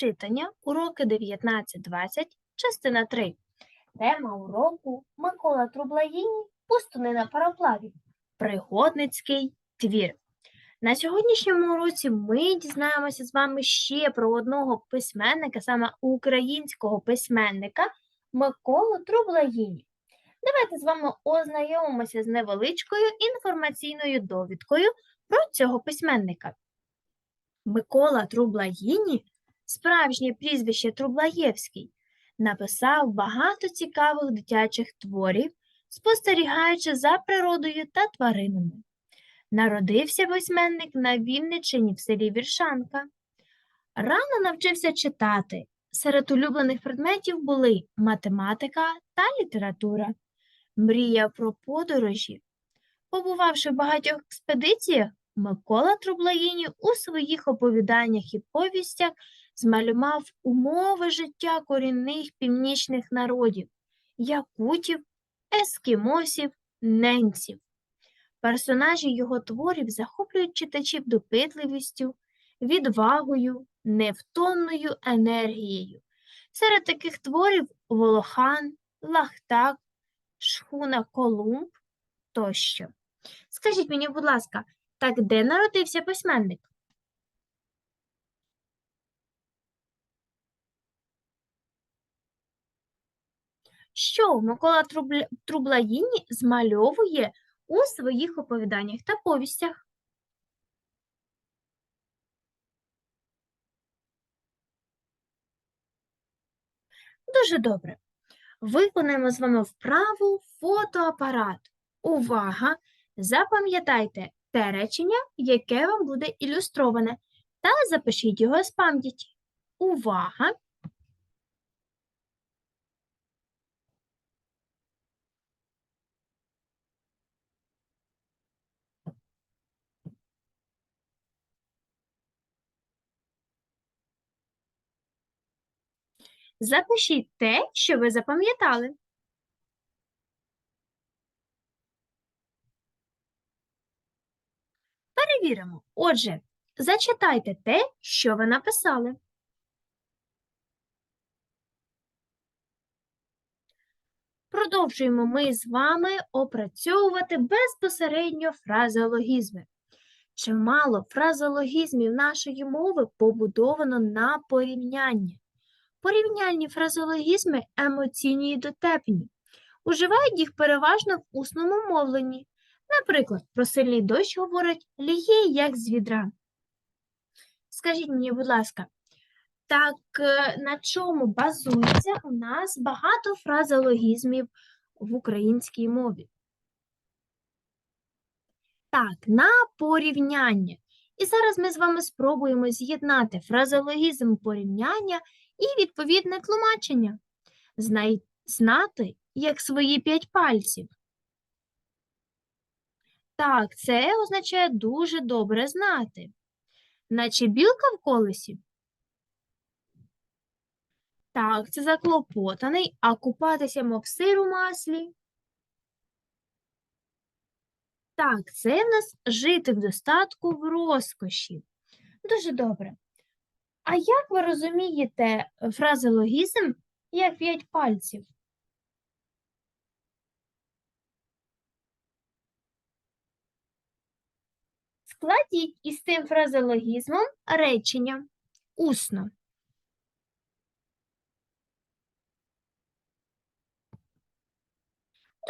Читання, уроки 19-20, частина 3. Тема уроку Микола Трублаїні «Пустуни на пароплаві. Пригодницький твір. На сьогоднішньому уроці ми дізнаємося з вами ще про одного письменника, саме українського письменника Миколу Трублаїні. Давайте з вами ознайомимося з невеличкою інформаційною довідкою про цього письменника. Микола Трублаїні справжнє прізвище Трублаєвський, написав багато цікавих дитячих творів, спостерігаючи за природою та тваринами. Народився письменник на Вінниччині в селі Віршанка. Рано навчився читати. Серед улюблених предметів були математика та література. Мріяв про подорожі. Побувавши в багатьох експедиціях, Микола Трублаїні у своїх оповіданнях і повістях змалював умови життя корінних північних народів якутів, ескімосів, ненців. Персонажі його творів захоплюють читачів допитливістю, відвагою, невтомною енергією. Серед таких творів Волохан, Лахтак, Шхуна Колумб тощо. Скажіть мені, будь ласка, так де народився письменник? Що Микола Трублаїні змальовує у своїх оповіданнях та повістях? Дуже добре. Виконаємо з вами вправу фотоапарат. Увага! Запам'ятайте те речення, яке вам буде ілюстроване, та запишіть його з пам'яті. Увага! Запишіть те, що ви запам'ятали. Перевіримо. Отже, зачитайте те, що ви написали. Продовжуємо ми з вами опрацьовувати безпосередньо фразеологізми. Чимало фразеологізмів нашої мови побудовано на порівнянні. Порівняльні фразеологізми емоційні і дотепні. Уживають їх переважно в усному мовленні. Наприклад, про сильний дощ говорять ліє, як з відра. Скажіть мені, будь ласка, так е, на чому базується у нас багато фразеологізмів в українській мові? Так, на порівняння. І зараз ми з вами спробуємо з'єднати фразеологізм порівняння і відповідне тлумачення. Знай... Знати, як свої п'ять пальців. Так, це означає дуже добре знати. Наче білка в колесі. Так, це заклопотаний, а купатися мов сир у маслі. Так, це в нас жити в достатку в розкоші. Дуже добре. А як ви розумієте фразеологізм як п'ять пальців? Складіть із цим фразеологізмом речення усно.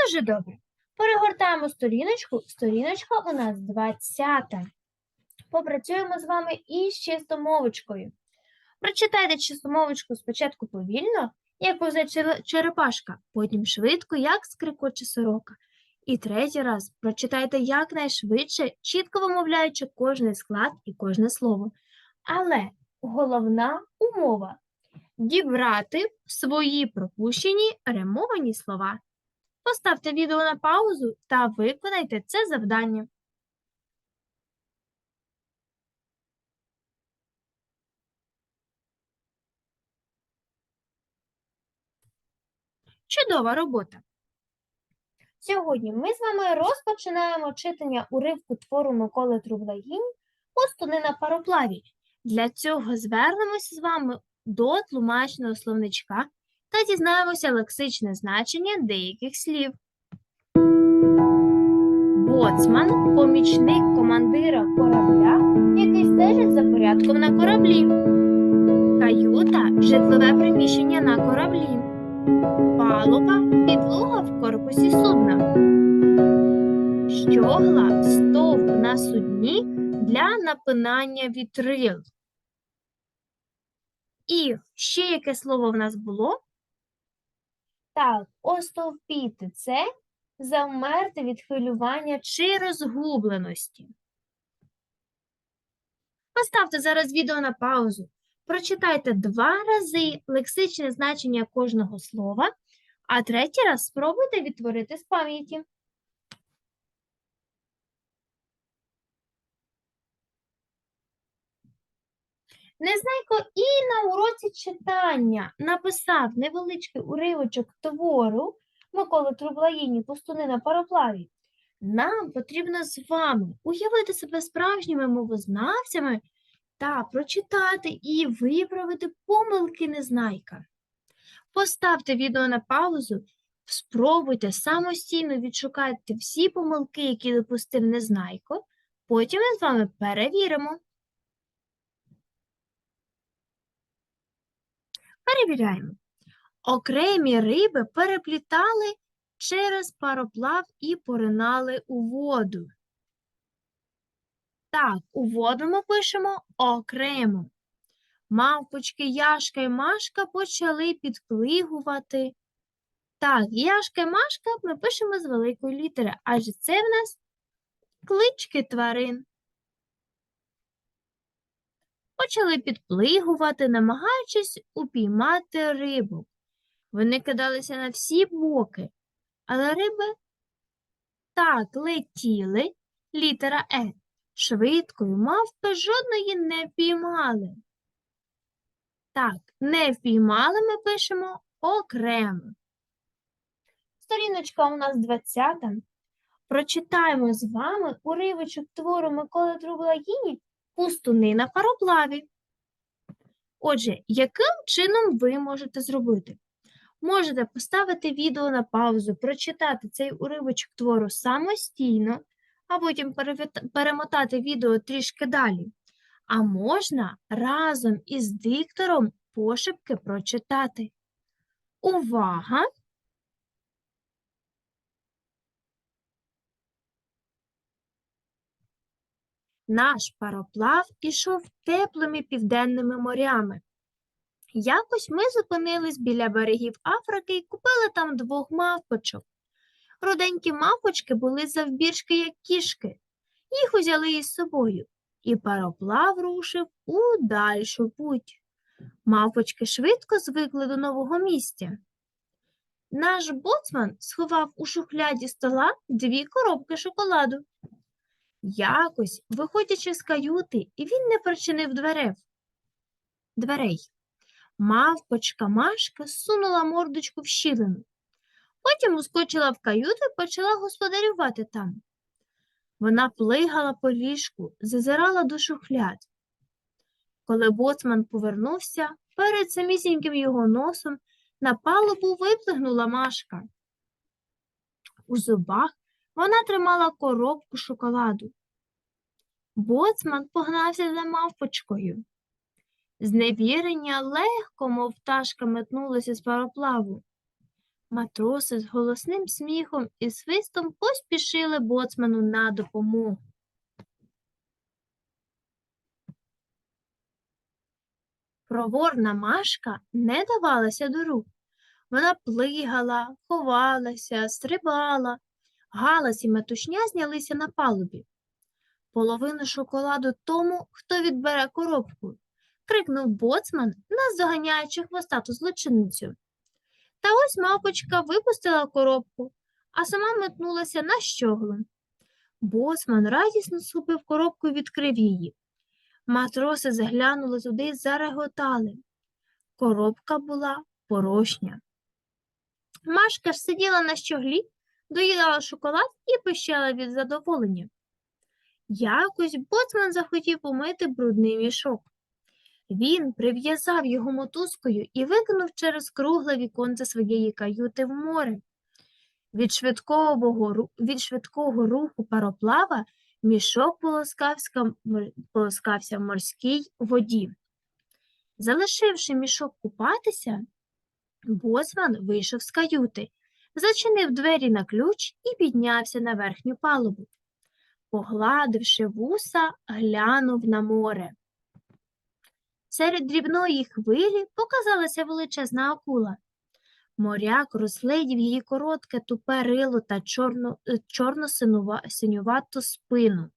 Дуже добре. Перегортаємо сторіночку. Сторіночка у нас 20. Попрацюємо з вами із чистомовочкою. Прочитайте чистомовочку спочатку повільно, як повзе черепашка, потім швидко, як скрикоче сорока. І третій раз прочитайте якнайшвидше, чітко вимовляючи кожний склад і кожне слово. Але головна умова дібрати свої пропущені ремовані слова. Поставте відео на паузу та виконайте це завдання. Чудова робота! Сьогодні ми з вами розпочинаємо читання уривку твору Миколи Трублаїні «Пустуни на пароплаві». Для цього звернемося з вами до тлумачного словничка та дізнаємося лексичне значення деяких слів. Боцман помічник командира корабля, який стежить за порядком на кораблі. Каюта житлове приміщення на кораблі. Палуба підлога в корпусі судна. Щогла стовп на судні для напинання вітрил. І ще яке слово в нас було? Так, остовпіти це завмерти від хвилювання чи розгубленості. Поставте зараз відео на паузу. Прочитайте два рази лексичне значення кожного слова, а третій раз спробуйте відтворити з пам'яті. Незнайко і на уроці читання написав невеличкий уривочок твору Миколи Трублаїні «Пустуни на пароплаві». Нам потрібно з вами уявити себе справжніми мовознавцями та прочитати і виправити помилки незнайка. Поставте відео на паузу, спробуйте самостійно відшукати всі помилки, які допустив незнайко, потім ми з вами перевіримо. Перевіряємо. Окремі риби переплітали через пароплав і поринали у воду. Так, у воду ми пишемо окремо. Мавпочки Яшка і Машка почали підплигувати. Так, Яшка і Машка ми пишемо з великої літери, адже це в нас клички тварин. Почали підплигувати, намагаючись упіймати рибу. Вони кидалися на всі боки, але риби так летіли, літера Е, швидкою мавпи жодної не впіймали. Так, не впіймали ми пишемо окремо. Сторіночка у нас 20. Прочитаємо з вами уривочок твору Миколи Трублаїні «Пустуни на пароплаві». Отже, яким чином ви можете зробити? Можете поставити відео на паузу, прочитати цей уривочок твору самостійно, а потім перемотати відео трішки далі. А можна разом із диктором пошепки прочитати. Увага! Наш пароплав ішов теплими південними морями. Якось ми зупинились біля берегів Африки і купили там двох мавпочок. Руденькі мавпочки були завбільшки, як кішки. Їх узяли із собою, і пароплав рушив у дальшу путь. Мавпочки швидко звикли до нового місця. Наш боцман сховав у шухляді стола дві коробки шоколаду. Якось, виходячи з каюти, і він не причинив дверев. дверей. Мавпочка Машка сунула мордочку в щілину. Потім ускочила в каюту і почала господарювати там. Вона плигала по ліжку, зазирала до шухляд. Коли боцман повернувся, перед самісіньким його носом на палубу виплигнула Машка. У зубах вона тримала коробку шоколаду. Боцман погнався за мавпочкою. Зневірення легко, мов пташка, метнулося з пароплаву. Матроси з голосним сміхом і свистом поспішили боцману на допомогу. Проворна Машка не давалася до рук. Вона плигала, ховалася, стрибала. Галас і метушня знялися на палубі. Половину шоколаду тому, хто відбере коробку, крикнув боцман, наздоганяючи хвостату злочинницю. Та ось мавпочка випустила коробку, а сама метнулася на щоглу. Боцман радісно схопив коробку і відкрив її. Матроси заглянули туди і зареготали. Коробка була порожня. Машка ж сиділа на щоглі, доїдала шоколад і пищала від задоволення. Якось боцман захотів помити брудний мішок. Він прив'язав його мотузкою і викинув через кругле віконце своєї каюти в море. Від швидкого, від швидкого руху пароплава мішок полоскався, в морській воді. Залишивши мішок купатися, боцман вийшов з каюти, зачинив двері на ключ і піднявся на верхню палубу. Погладивши вуса, глянув на море. Серед дрібної хвилі показалася величезна акула. Моряк розглядів її коротке тупе рило та е, чорно-синювату спину.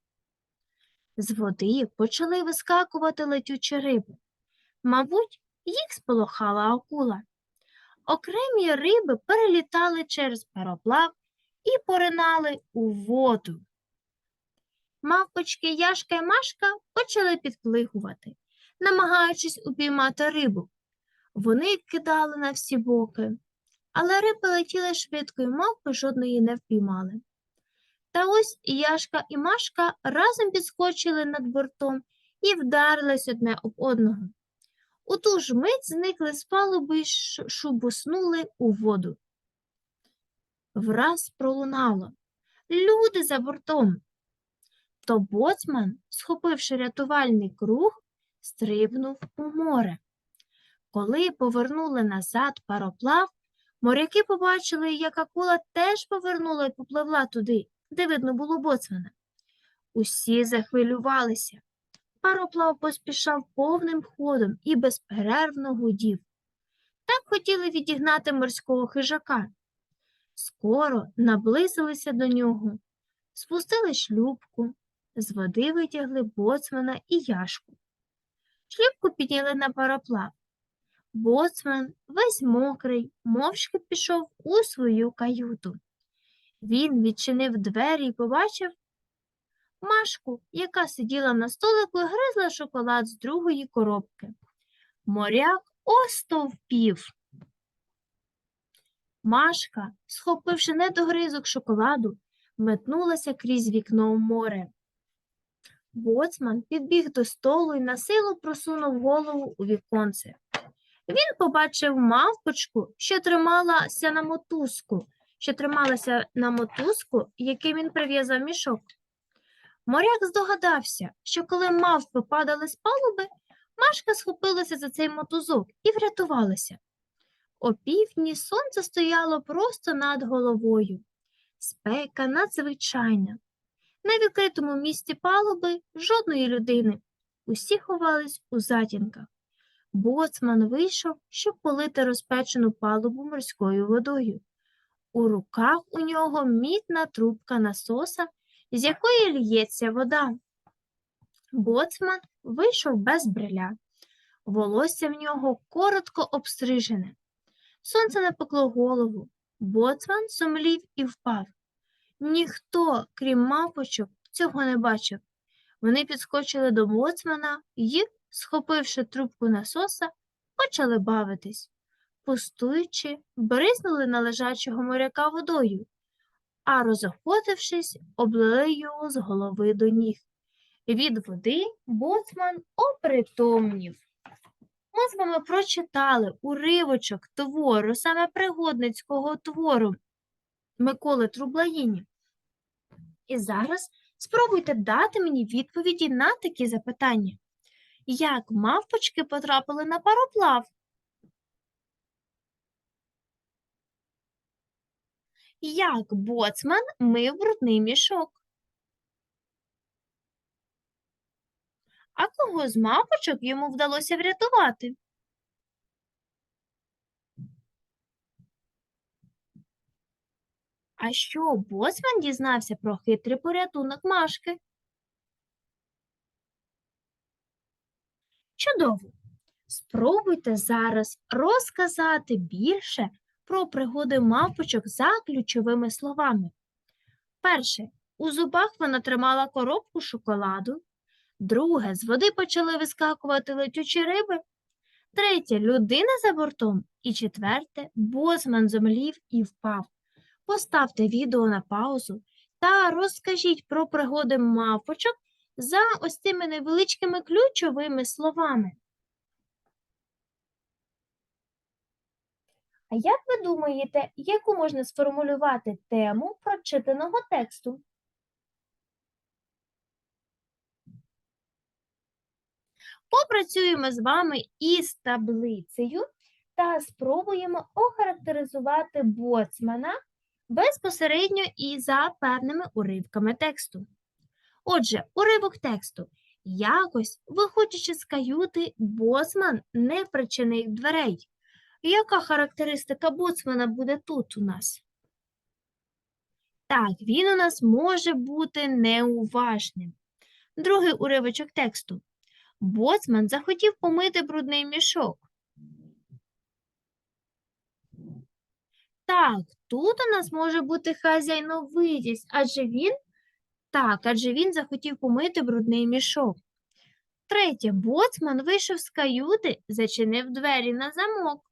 З води почали вискакувати летючі риби. Мабуть, їх сполохала акула. Окремі риби перелітали через пароплав і поринали у воду. Мавпочки Яшка і Машка почали підплигувати, намагаючись упіймати рибу. Вони кидали на всі боки, але риби летіли швидко і мавпи жодної не впіймали. Та ось Яшка і Машка разом підскочили над бортом і вдарились одне об одного. У ту ж мить зникли з палуби й шубуснули у воду. Враз пролунало. Люди за бортом. То боцман, схопивши рятувальний круг, стрибнув у море. Коли повернули назад пароплав, моряки побачили, як акула теж повернула і попливла туди, де видно було боцмана. Усі захвилювалися. Пароплав поспішав повним ходом і безперервно гудів. Так хотіли відігнати морського хижака. Скоро наблизилися до нього, спустили шлюпку, з води витягли боцмана і яшку. Шлюпку підняли на пароплав. Боцман, весь мокрий, мовчки пішов у свою каюту. Він відчинив двері і побачив Машку, яка сиділа на столику і гризла шоколад з другої коробки. Моряк остовпів. Машка, схопивши недогризок шоколаду, метнулася крізь вікно в море. Боцман підбіг до столу і на силу просунув голову у віконце. Він побачив мавпочку, що трималася на мотузку, що трималася на мотузку, яким він прив'язав мішок. Моряк здогадався, що коли мавпи падали з палуби, Машка схопилася за цей мотузок і врятувалася. О півдні сонце стояло просто над головою. Спека надзвичайна. На відкритому місці палуби жодної людини. Усі ховались у затінках. Боцман вийшов, щоб полити розпечену палубу морською водою. У руках у нього мідна трубка насоса, з якої лється вода. Боцман вийшов без бриля. Волосся в нього коротко обстрижене. Сонце напекло голову. Боцман сумлів і впав. Ніхто, крім мавпочок, цього не бачив. Вони підскочили до боцмана і, схопивши трубку насоса, почали бавитись. Пустуючи, бризнули на лежачого моряка водою, а розохотившись, облили його з голови до ніг. Від води боцман опритомнів. Ми з вами прочитали уривочок твору, саме пригодницького твору Миколи Трублаїні. І зараз спробуйте дати мені відповіді на такі запитання. Як мавпочки потрапили на пароплав? Як боцман мив брудний мішок? А кого з мавпочок йому вдалося врятувати? А що боцман дізнався про хитрий порятунок Машки? Чудово! Спробуйте зараз розказати більше про пригоди мавпочок за ключовими словами. Перше. У зубах вона тримала коробку шоколаду. Друге, з води почали вискакувати летючі риби. Третє людина за бортом. І четверте, боцман зомлів і впав поставте відео на паузу та розкажіть про пригоди мавпочок за ось цими невеличкими ключовими словами. А як ви думаєте, яку можна сформулювати тему прочитаного тексту? Попрацюємо з вами із таблицею та спробуємо охарактеризувати боцмана безпосередньо і за певними уривками тексту. Отже, уривок тексту. Якось, виходячи з каюти, боцман не причинив дверей. Яка характеристика боцмана буде тут у нас? Так, він у нас може бути неуважним. Другий уривочок тексту. Боцман захотів помити брудний мішок. Так, тут у нас може бути хазяйновитість, адже він так, адже він захотів помити брудний мішок. Третє, боцман вийшов з каюти, зачинив двері на замок.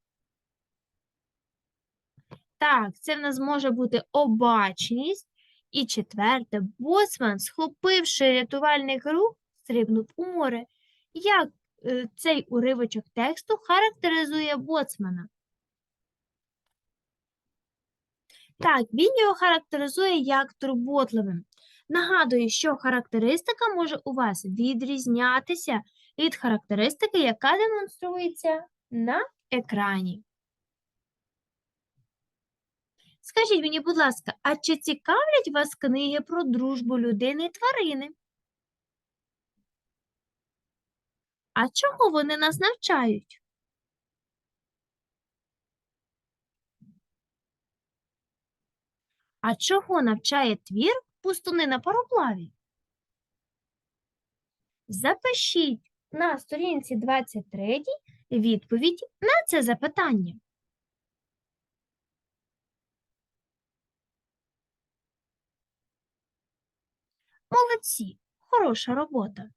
Так, це в нас може бути обачність. І четверте, боцман, схопивши рятувальний круг, стрибнув у море. Як е, цей уривочок тексту характеризує боцмана? Так, він його характеризує як турботливим. Нагадую, що характеристика може у вас відрізнятися від характеристики, яка демонструється на екрані. Скажіть мені, будь ласка, а чи цікавлять вас книги про дружбу людини і тварини? А чого вони нас навчають? А чого навчає твір пустуни на пароплаві? Запишіть на сторінці 23 відповідь на це запитання. Молодці, хороша робота.